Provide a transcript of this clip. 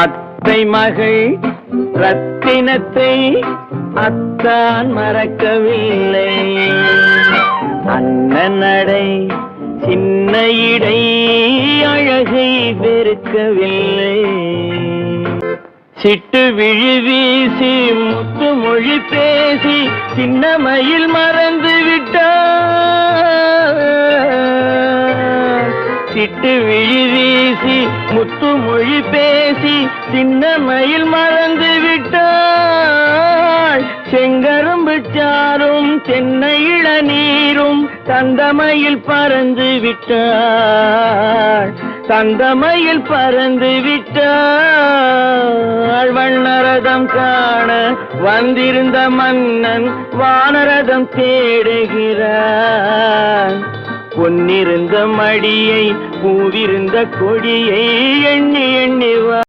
அத்தை மகள் ரத்தினத்தை அத்தான் மறக்கவில்லை. அண்ணன் நடை சின்ன இடை அழகை வெறுக்கவில்லை. சிட்டு விழி வீசி முத்து மொழி பேசி சின்னமையில் மறந்து விட்டார். சிட்டு விழி வீசி முத்து மொழி பேசி சின்னமையில் மறந்து விட்டாள். செங்கரும்பு சாரும் சென்னை இளநீரும் தந்தமையில் பறந்து விட்டாள். தந்தமையில் பறந்து விட்டாள். வண்ணரதம் காண வந்திருந்த மன்னன் வானரதம் தேடுகிறார். பொன்னிருந்த மடியை பூவிருந்த கொடியை